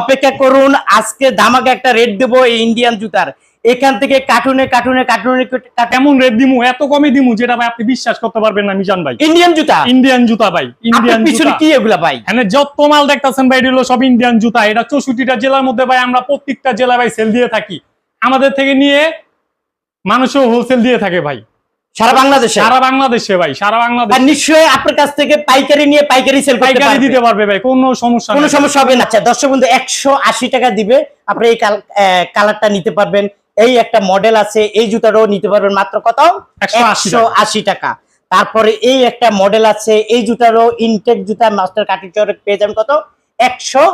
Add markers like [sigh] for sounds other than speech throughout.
অপেক্ষা করুন আজকে ধামাকা একটা রেট দেবো এই ইন্ডিয়ান জুতার। এখান থেকে কার্টুনে কার্টুনে কার্টুনে কেমন রেট দিমু? এত কমে দিমু যেটা ভাই আপনি বিশ্বাস করতে পারবেন না মিজান ভাই। ইন্ডিয়ান জুতা? ইন্ডিয়ান জুতা ভাই ইন্ডিয়ান পিছনে কি এগুলা ভাই? হ্যাঁ যত মাল দেখতেছেন ভাই এটা হলো সব ইন্ডিয়ান জুতা। এটা চৌষট্টিটা জেলার মধ্যে ভাই আমরা প্রত্যেকটা জেলায় ভাই সেল দিয়ে থাকি। আমাদের থেকে নিয়ে মানুষও হোলসেল দিয়ে থাকে ভাই। সারা বাংলাদেশে? সারা বাংলাদেশে ভাই সারা বাংলাদেশ। নিশ্চয়ই আপনার কাছ থেকে পাইকারি নিয়ে পাইকারি সেল করতে পাইকারি দিতে পারবে ভাই কোনো সমস্যা কোনো সমস্যা হবে না। আচ্ছা দর্শক বন্ধু একশো আশি টাকা দিবে। আপনি এই কালারটা নিতে পারবেন। এই একটা মডেল আছে এই জুতাটাও নিতে পারবেন। মাত্র কত? 180 একশো আশি টাকা। তারপরে এই একটা মডেল আছে এই জুতারও ইনটেক জুতা মাস্টার কাটিং পেয়ে যাবেন কত? একশো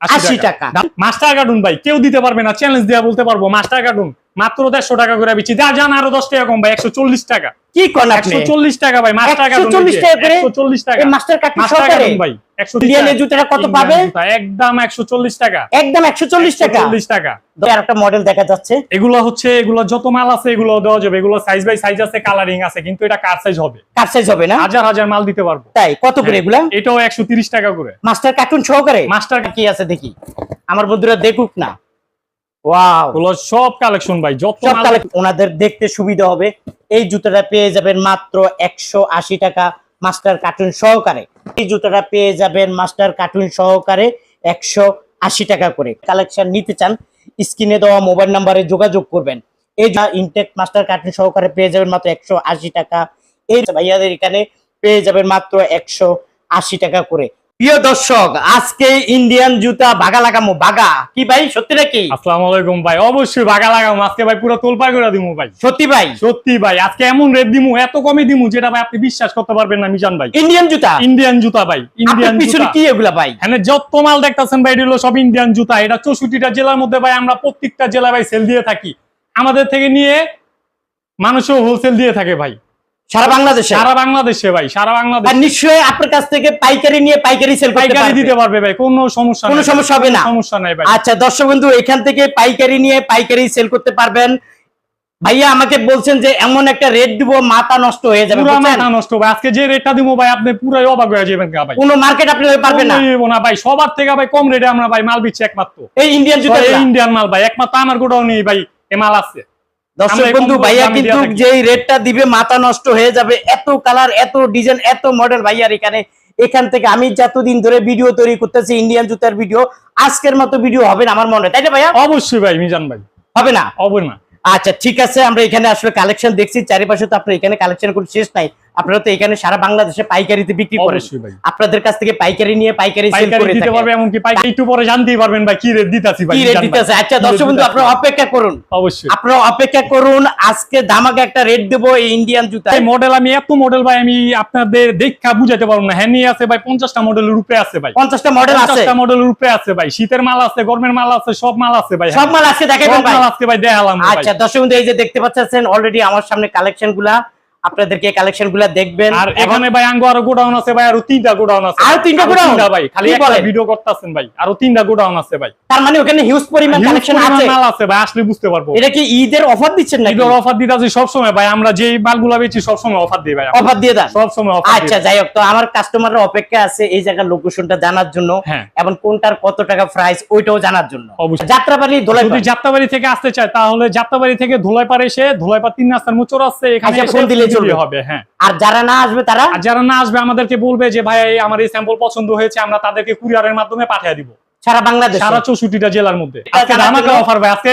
আশি টাকা। মাস্টার কার্টুন ভাই কেউ দিতে পারবে না। চ্যালেঞ্জ দেওয়া বলতে পারব মাস্টার কার্টুন মাত্র দেড়শো টাকা করে বিচ্ছি যা জান আরও দশ টাকা কম ভাই একশো চল্লিশ টাকা। কি কোন একশো চল্লিশ টাকা ভাই 140 টাকা করে? একশো চল্লিশ টাকা। মাস্টার ভাই একশো জুতাটা কত পাবে? একদম একশো চল্লিশ টাকা। একদম একশো চল্লিশ টাকা। চল্লিশ টাকা। একটা মডেল দেখা যাচ্ছে। এগুলো হচ্ছে এগুলো যত মাল আছে এগুলো দেওয়া যাবে। এগুলো সাইজ বাই সাইজ আছে কালারিং আছে কিন্তু এটা কার সাইজ হবে? কার সাইজ হবে না? হাজার হাজার মাল দিতে পারব। তাই কত করে হ্যাঁ, এটাও একশো তিরিশ টাকা করে। মাস্টার কার্টুন সহকারে? মাস্টার কি আছে দেখি। আমার বন্ধুরা দেখুক না। ওয়াও গুলো সব কালেকশন ভাই যত সব মাল কালেকশন ওনাদের দেখতে সুবিধা হবে। এই জুতাটা পেয়ে যাবেন মাত্র একশো আশি টাকা মাস্টার কার্টুন সহকারে। এই জুতাটা পেয়ে যাবেন মাস্টার কার্টুন সহকারে একশো আশি টাকা করে। কালেকশন নিতে চান স্ক্রিনে দেওয়া মোবাইল নাম্বারে যোগাযোগ করবেন। এই ইনটেক মাস্টার কার্টুন সহকারে পেয়ে যাবেন মাত্র একশো আশি টাকা। এই ভাইয়াদের এখানে পেয়ে যাবেন মাত্র একশো আশি টাকা করে। প্রিয় দর্শক আজকে ইন্ডিয়ান জুতা বাগা লাগামো বাগা। কি ভাই সত্যি নাকি আসসালামু আলাইকুম ভাই অবশ্যই বাগা লাগাম। আজকে ভাই পুরো তোলপাড় করে দিমু ভাই। সত্যি ভাই? সত্যি ভাই আজকে এমন রেট দিমু এত কমে দিমু যেটা ভাই আপনি বিশ্বাস করতে পারবেন না মিজান ভাই। ইন্ডিয়ান জুতা? ইন্ডিয়ান জুতা ভাই ইন্ডিয়ান পিছনে কি এগুলা ভাই? হ্যাঁ যত মাল দেখতেছেন ভাই এটা হলো সব ইন্ডিয়ান জুতা। এটা চৌষট্টিটা জেলার মধ্যে ভাই আমরা প্রত্যেকটা জেলা ভাই সেল দিয়ে থাকি। আমাদের থেকে নিয়ে মানুষও হোলসেল দিয়ে থাকে ভাই। সারা বাংলাদেশে? সারা বাংলাদেশে ভাই সারা বাংলাদেশ। নিশ্চয়ই আপনার কাছ থেকে পাইকারি নিয়ে পাইকারি সেল করতে পাইকারি দিতে পারবে ভাই কোনো সমস্যা কোনো সমস্যা হবে না। সমস্যা নাই ভাই। আচ্ছা দর্শক বন্ধু এখান থেকে পাইকারি নিয়ে পাইকারি সেল করতে পারবেন। ভাইয়া আমাকে বলছেন যে এমন একটা রেট দিব মাথা নষ্ট হয়ে যাবে পুরো মাথা নষ্ট ভাই আজকে যে রেটটা দিব ভাই আপনি পুরাই অবাক হয়ে যাবেন ভাই। কোনো মার্কেট আপনি পারবেন না। দিব না ভাই সবার থেকে ভাই কম রেটে আমরা ভাই মাল বিচ্ছি একমাত্র। এই ইন্ডিয়ান জুতা ইন্ডিয়ান মাল ভাই একমাত্র আমার গোটাও নেই ভাই এ মাল আছে। দর্শক বন্ধু ভাইয়া কিন্তু যে যেই রেটটা দিবে মাথা নষ্ট হয়ে যাবে। এত কালার এত ডিজাইন এত মডেল ভাইয়ার এখানে। এখান থেকে আমি যতদিন ধরে ভিডিও তৈরি করতেছি ইন্ডিয়ান জুতার ভিডিও আজকের মতো ভিডিও হবে না আমার মনে হয়। তাই না ভাইয়া? অবশ্যই ভাই মিজান ভাই। হবে না? হবে না। আচ্ছা ঠিক আছে আমরা এখানে আসলে কালেকশন দেখছি। চারিপাশে তো আপনার এখানে কালেকশন কোনো শেষ নাই। আপনারা তো এখানে সারা বাংলাদেশে পাইকারিতে বিক্রি করেন। আপনাদের কাছ থেকে পাইকারি নিয়ে পাইকারি সেল করে দিতে। পারবে এমনকি পাইকারি একটু পরে জানতেই পারবেন ভাই কি রেট দিতাছি ভাই কি রেট। দিতেছে? আচ্ছা দর্শক বন্ধু। আপনারা অপেক্ষা করুন। অবশ্যই। আপনারা অপেক্ষা করুন আজকে ধামাকা একটা রেট দেবো এই ইন্ডিয়ান জুতা এই মডেল আমি এত মডেল ভাই আমি আপনাদের দেখা বুঝাতে পারব না। হ্যাঁ নিয়ে আছে ভাই পঞ্চাশটা মডেলের উপরে আছে ভাই। পঞ্চাশটা মডেল আছে। পঞ্চাশটা মডেলের উপরে আছে ভাই। শীতের মাল আছে গরমের মাল আছে সব মাল আছে ভাই। সব মাল আজকে দেখাবেন সব ভাই। আজকে ভাই দেখালাম। আচ্ছা দর্শক বন্ধু এই যে দেখতে পাচ্ছেন অলরেডি আমার সামনে কালেকশনগুলা। আপনাদেরকে কালেকশনগুলা দেখবেন। আর এখানে ভাই আঙ্গো আরও গোডাউন আছে ভাই আরও তিনটা গোডাউন আছে। আরও তিনটা godown? ভাই খালি একটা ভিডিও করতেছেন ভাই আরও তিনটা গোডাউন আছে ভাই। তার মানে ওখানে হিউজ পরিমাণ কালেকশন আছে। মাল আছে ভাই আসলে বুঝতে পারব। এটা কি ঈদের অফার দিচ্ছেন নাকি? ঈদের অফার দিতে আছে সবসময় ভাই আমরা মালগুলা বেচি সবসময় অফার দিই ভাই অফার দিয়ে দেন? সবসময় অফার আচ্ছা যাই হোক তো আমার কাস্টমাররা অপেক্ষা আছে এই জায়গার লোকেশনটা জানার জন্য হ্যাঁ। এবং কোনটার কত টাকা প্রাইস ওইটাও জানার জন্য। অবশ্যই। যাত্রাবাড়ি দোলাই যদি যাত্রাবাড়ি থেকে আসতে চায় তাহলে যাত্রাবাড়ি থেকে ধুলাইপাড় এসে ধুলাইপাড় তিন রাস্তার মোচর আছে এখানে আচ্ছা, ফোন দিলেই চলবে। হবে হ্যাঁ। আর যারা না আসবে তারা? আর যারা না আসবে আমাদেরকে বলবে যে ভাই আমার এই স্যাম্পল পছন্দ হয়েছে আমরা তাদেরকে কুরিয়ারের মাধ্যমে পাঠিয়ে দিব। সারা বাংলাদেশ? সারা চৌষট্টিটা জেলার মধ্যে। আজকে ধামাকা অফার ভাই। আজকে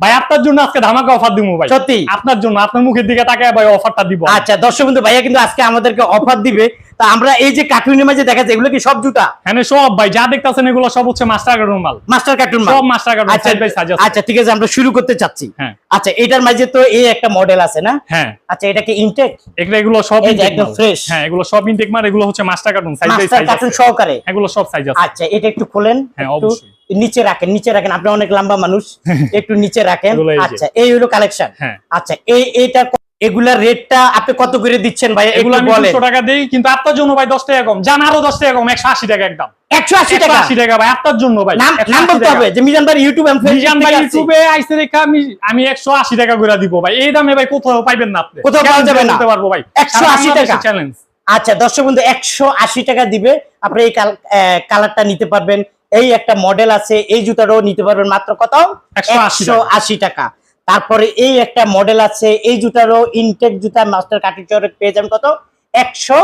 ভাই আপনার জন্য আজকে ধামাকা অফার দিব ভাই। সত্যি? আপনার জন্য আপনার মুখের দিকে তাকায় ভাই অফারটা দিব। আচ্ছা দর্শক বন্ধু ভাইয়া কিন্তু আজকে আমাদেরকে অফার দিবে। তা আমরা এই যে কার্টুনের মাঝে দেখা যায় এগুলো কি সব জুতা? হ্যাঁ সব ভাই যা দেখতাছেন এগুলো সব হচ্ছে মাস্টার কার্টুন মাল। মাস্টার কার্টুন সব মাস্টার কার্টুন আচ্ছা সাইজ আছে। আচ্ছা ঠিক আছে আমরা শুরু করতে চাচ্ছি। হ্যাঁ। আচ্ছা এটার মাঝে তো এই একটা মডেল আছে না? হ্যাঁ। আচ্ছা এটা কি ইনটেক এগুলো এগুলো সব যে একদম fresh। হ্যাঁ এগুলো সব ইনটেক মাল এগুলো হচ্ছে master carton size by master size carton সহকারে? এগুলো সব সাইজ আছে। আচ্ছা এটা একটু খোলেন হ্যাঁ, অবশ্যই। নিচে রাখেন নিচে রাখেন। আপনি অনেক লম্বা মানুষ [laughs] একটু নিচে রাখেন। আচ্ছা এই হলো কালেকশন হ্যাঁ। আচ্ছা এই এইটা এগুলার রেটটা আপনি কত করে দিচ্ছেন ভাই? এগুলো আমি বলেন। দুশো টাকা দিই কিন্তু আপনার জন্য ভাই দশ টাকা কম। জান আরও দশ টাকা কম একশো আশি টাকা একদম। একশো আশি টাকা? আশি টাকা ভাই আপনার জন্য ভাই। নাম নাম বলতে হবে যে মিজান ভাই ইউটিউব এবং মিজান ভাই ইউটিউবে আইসে রেখা আমি আমি একশো আশি টাকা করে দিব ভাই। এই দামে ভাই কোথাও পাইবেন না আপনি। কোথাও পাওয়া যাবে না। বলতে পারব ভাই। 180 টাকা। চ্যালেঞ্জ আচ্ছা দর্শক বন্ধু একশো আশি টাকা দিবে। আপনি এই কালারটা নিতে পারবেন। এই একটা মডেল আছে এই জুতাটাও নিতে পারবেন মাত্র কত? একশো আশি টাকা। তারপরে এই একটা মডেল আছে এই জুতারও ইনটেক জুতা মাস্টার কাটিং চরে পেয়ে যাবেন কত? একশো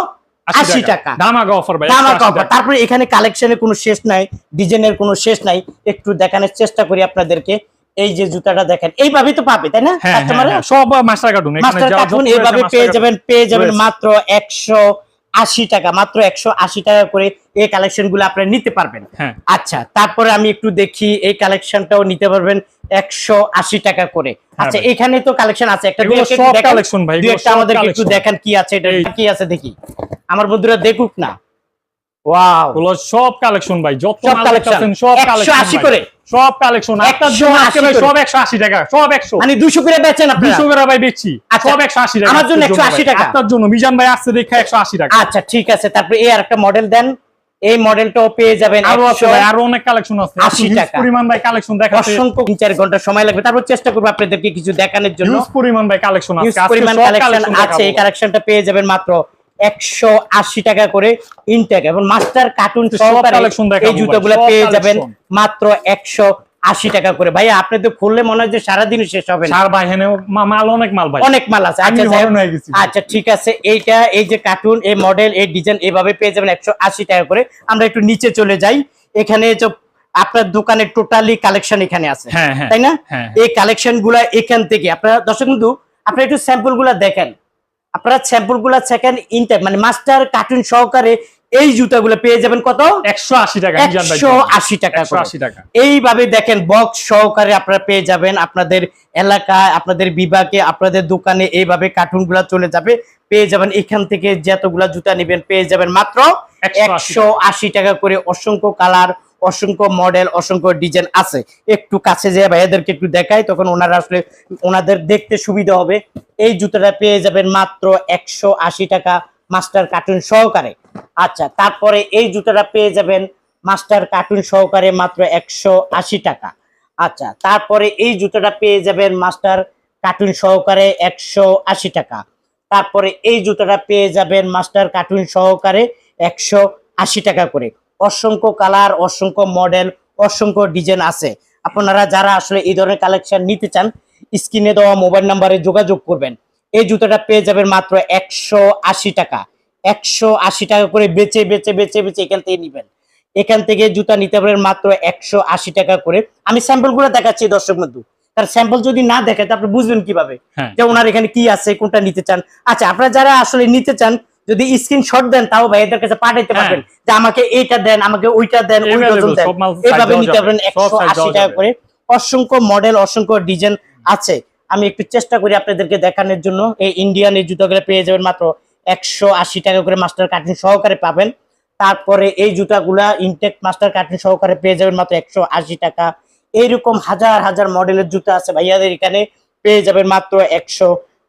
আশি টাকা। দামাগা অফার ভাই দামা 180 কভার টাকা। তারপরে এখানে কালেকশনের কোনো শেষ নাই ডিজাইনের কোনো শেষ নাই। একটু দেখানোর চেষ্টা করি আপনাদেরকে। এই যে জুতাটা দেখেন এইভাবেই তো পাবে তাই না হ্যাঁ, হ্যাঁ, কাস্টমার হ্যাঁ, সব মাস্টার কার্টুন মাস্টার কার্টুন এইভাবে পেয়ে যাবেন পেয়ে যাবেন মাত্র একশো আশি টাকা মাত্র একশো আশি টাকা করে এই কালেকশনগুলো আপনারা নিতে পারবেন। হ্যাঁ। আচ্ছা তারপরে আমি একটু দেখি এই কালেকশনটাও নিতে পারবেন একশো আশি টাকা করে। আচ্ছা এখানে তো কালেকশন আছে। একটা। কালেকশন ভাই একটা দেখান কি আছে এটা কি আছে দেখি। আমার বন্ধুরা দেখুক না। ওয়াও সব কালেকশন ভাই যত সব কালেকশন করে। সব কালেকশন একটার জন্য আজকে 180 ভাই করে। সব 180 টাকা সব 100 মানে করে বেচেন আপনারা। 200 করে ভাই বেচছি। আচ্ছা, সব 180 টাকা আমার জন্য আজকের 180 টাকা। আপনার জন্য মিজান ভাই আসছে দেখে 180 টাকা। আচ্ছা ঠিক আছে তারপরে এই আর একটা মডেল দেন। এই মডেলটাও পেয়ে যাবেন আরও আছে ভাই আরও অনেক কালেকশন আছে। 80 huge টাকা। পরিমাণ ভাই কালেকশন দেখাতে অসংখ্য তিন চার ঘণ্টা সময় লাগবে। তারপর চেষ্টা করব আপনাদেরকে কিছু দেখানোর জন্য। পরিমাণ ভাই কালেকশন আছে পরিমাণ কালেকশন কালেকশন আছে এই কালেকশনটা পেয়ে যাবেন মাত্র একশো আশি টাকা করে ইনটেক এবং মাস্টার কার্টুন এই জুতোগুলো পেয়ে যাবেন মাত্র একশো আশি টাকা করে। ভাই আপনি তো খুললে মনে হয় যে সারাদিন শেষ হবে না। ভাই মাল অনেক মাল ভাই। অনেক মাল আছে। আচ্ছা হয়ে। আচ্ছা ঠিক আছে। এইটা এই যে কার্টুন এই মডেল এই ডিজাইন এইভাবে পেয়ে যাবেন একশো আশি টাকা করে। আমরা একটু নিচে চলে যাই। এখানে যে আপনার দোকানে টোটালি কালেকশন এখানে আছে। হ্যাঁ হ্যাঁ। তাই না? হ্যাঁ এই কালেকশনগুলা এখান থেকে আপনারা দর্শক বন্ধু আপনারা একটু স্যাম্পলগুলা দেখেন। আপনারা স্যাম্পলগুলা সেকেন্ড ইনটেক মানে মাস্টার কার্টুন সহকারে এই জুতাগুলো পেয়ে যাবেন কত? 180 টাকা একশো আশি টাকা করে। 180 টাকা। এইভাবে দেখেন বক্স সহকারে আপনারা পেয়ে যাবেন আপনাদের এলাকায় আপনাদের বিভাগে আপনাদের দোকানে এইভাবে কার্টুনগুলা চলে যাবে। পেয়ে যাবেন এখান থেকে যতগুলা জুতা নেবেন পেয়ে যাবেন মাত্র একশো আশি টাকা। করে অসংখ্য কালার অসংখ্য মডেল অসংখ্য ডিজাইন আছে। একটু কাছে যে ভাইয়াদেরকে একটু দেখায় তখন ওনারা আসলে ওনাদের দেখতে সুবিধা হবে। এই জুতোটা পেয়ে যাবেন মাত্র একশো আশি টাকা মাস্টার কার্টুন সহকারে। আচ্ছা তারপরে এই জুতোটা পেয়ে যাবেন মাস্টার কার্টুন সহকারে মাত্র একশো আশি টাকা। আচ্ছা তারপরে এই জুতোটা পেয়ে যাবেন মাস্টার কার্টুন সহকারে একশো আশি টাকা। তারপরে এই জুতোটা পেয়ে যাবেন মাস্টার কার্টুন সহকারে একশো আশি টাকা করে। অসংখ্য কালার, অসংখ্য মডেল, অসংখ্য ডিজাইন আছে। আপনারা যারা আসলে এই ধরনের কালেকশন নিতে চান স্ক্রিনে দেওয়া মোবাইল নাম্বারে যোগাযোগ করবেন। এই জুতোটা পেয়ে যাবেন মাত্র একশো আশি টাকা। একশো আশি টাকা করে বেচে বেচে বেচে বেচে এখান থেকে নিবেন। এখান থেকে জুতা নিতে পারেন মাত্র একশো আশি টাকা করে। আমি স্যাম্পলগুলো দেখাচ্ছি দর্শক বন্ধু। তার স্যাম্পল যদি না দেখে তো আপনি বুঝবেন কীভাবে হ্যাঁ। যে ওনার এখানে কি আছে কোনটা নিতে চান। আচ্ছা আপনারা যারা আসলে নিতে চান যদি স্ক্রিনশট দেন তাও ভাই এদের কাছে পাঠাইতে হ্যাঁ। পারবেন যে আমাকে এইটা দেন আমাকে ওইটা দেন ওই ডজন দেন। এইভাবে নিতে পারবেন একশো আশি টাকা করে। অসংখ্য মডেল অসংখ্য ডিজাইন আছে। আমি একটু চেষ্টা করি আপনাদেরকে দেখানোর জন্য। এই ইন্ডিয়ান এই জুতাগুলো পেয়ে যাবেন মাত্র একশো আশি টাকা করে মাস্টার কাটিং সহকারে পাবেন। তারপরে এই জুতাগুলা ইনটেক মাস্টার কাটিং সহকারে পেয়ে যাবেন মাত্র একশো আশি টাকা। এইরকম হাজার হাজার মডেলের জুতা আছে ভাইয়াদের এখানে, পেয়ে যাবেন মাত্র একশো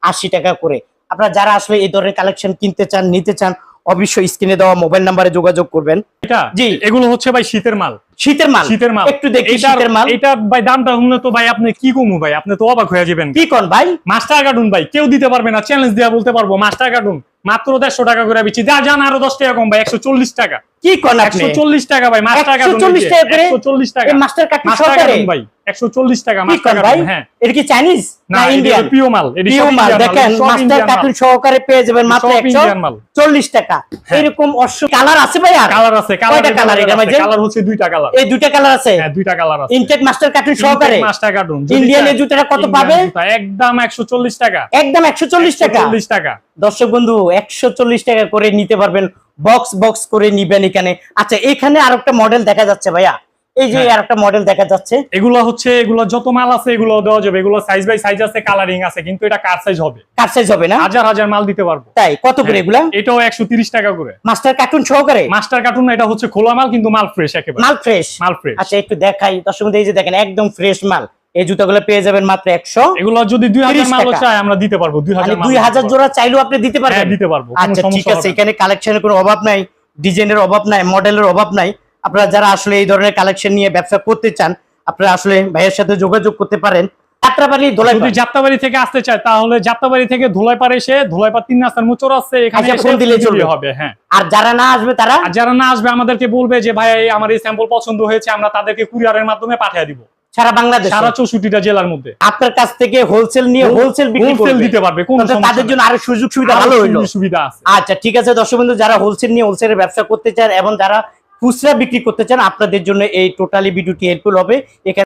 আশি টাকা করে। আপনারা যারা আসলে এই ধরনের কালেকশন কিনতে চান, নিতে চান অবশ্যই স্ক্রিনে দেওয়া মোবাইল নাম্বারে যোগাযোগ করবেন। এটা? জি। এগুলো হচ্ছে ভাই শীতের মাল। শীতের মাল। শীতের মাল। একটু দেখি শীতের মাল। এটা ভাই দামটা শুনলে তো ভাই আপনি কি কমু ভাই? আপনি তো অবাক হয়ে যাবেন। কি কোন ভাই? মাস্টার কার্টুন ভাই কেউ দিতে পারবে না চ্যালেঞ্জ দেওয়া বলতে পারব মাস্টার কার্টুন। মাত্র দেড়শো টাকা করে বিচ্ছি যা জান আরও দশ টাকা কম ভাই একশো চল্লিশ টাকা। কি কোন একশো চল্লিশ টাকা ভাই মাস্টার কার্টুন 140 টাকা করে? চল্লিশ টাকা। মাস্টার কার্টুন ভাই। একশো চল্লিশ টাকা ভাই? হ্যাঁ। এটা কি চাইনিজ না না ইন্ডিয়ান প্রিয় মাল এটি মাল। দেখেন মাস্টার কার্টুন সহকারে পেয়ে যাবেন মাত্র সব একশো Indian মাল। চল্লিশ টাকা। হ্যাঁ। এরকম অশ্ব কালার আছে ভাই কালার আছে কয়টা কালার এটা ভাই কালার হচ্ছে দুইটা কালার। এই দুইটা কালার আছে? হ্যাঁ দুইটা কালার আছে। ইনটেক মাস্টার কার্টুন সহকারে? মাস্টার কার্টুন ইন্ডিয়ান এই জুতাটা কত পাবে? একদম একশো চল্লিশ টাকা। একদম একশো চল্লিশ টাকা? চল্লিশ টাকা। দর্শক বন্ধু একশো চল্লিশ টাকা করে নিতে পারবেন বক্স বক্স করে নিবেন এখানে। আচ্ছা এখানে আর একটা মডেল দেখা যাচ্ছে ভাইয়া। এই যে হ্যাঁ। আর একটা মডেল দেখা যাচ্ছে। এগুলো হচ্ছে এগুলো যত মাল আছে এগুলো দেওয়া যাবে। এগুলো সাইজ বাই সাইজ আছে কালারিং আছে কিন্তু এটা কার সাইজ হবে। কার সাইজ হবে না? হাজার হাজার মাল দিতে পারব। তাই? কত করে হ্যাঁ। এগুলা? এটাও একশো তিরিশ টাকা করে। মাস্টার কার্টুন সহকারে? মাস্টার কার্টুন এটা হচ্ছে খোলা মাল কিন্তু মাল ফ্রেশ একেবারে। মাল ফ্রেশ মাল ফ্রেশ আচ্ছা একটু দেখাই। দর্শক এই যে দেখেন একদম ফ্রেশ মাল। এই জুতাগুলো পেয়ে যাবেন মাত্র একশো এগুলো যদি দুই হাজার মাল। চাই আমরা দিতে পারব। দুই মানে হাজার পারব। জোড়া চাইলেও আপনি দিতে হ্যাঁ পারবেন। দিতে পারব আচ্ছা ঠিক আছে এখানে কালেকশনের কোনো অভাব নাই ডিজাইনের অভাব নাই মডেলের অভাব নাই। আপনারা যারা আসলে এই ধরনের কালেকশন নিয়ে ব্যবসা করতে চান আপনারা আসলে ভাইয়ের সাথে যোগাযোগ করতে পারেন। যাত্রাবাড়ি যদি যাত্রাবাড়ি থেকে আসতে চায় তাহলে যাত্রাবাড়ি থেকে ধুলাইপাড় এসে ধুলাইপাড় তিন রাস্তার মোচর আছে এখানে আচ্ছা, ফোন দিলেই চলবে। হবে হ্যাঁ। আর যারা না আসবে তারা? আর যারা না আসবে আমাদেরকে বলবে যে ভাই আমার এই স্যাম্পল পছন্দ হয়েছে আমরা তাদেরকে কুরিয়ারের মাধ্যমে পাঠিয়ে দিব। সারা বাংলাদেশ? সারা চৌষট্টিটা জেলার মধ্যে। আপনার কাছ থেকে হোলসেল নিয়ে হোলসেল হোলসেল দিতে পারবে তাদের জন্য আরও সুযোগ সুবিধা ভালো হইল। সুবিধা আছে। আচ্ছা ঠিক আছে দর্শক বন্ধু যারা হোলসেল নিয়ে হোলসেলের ব্যবসা করতে চান এবং যারা খুচরা বিক্রি করতে চান আপনাদের জন্য এই টোটালি ভিডিওটি হেল্পফুল হবে। এখানে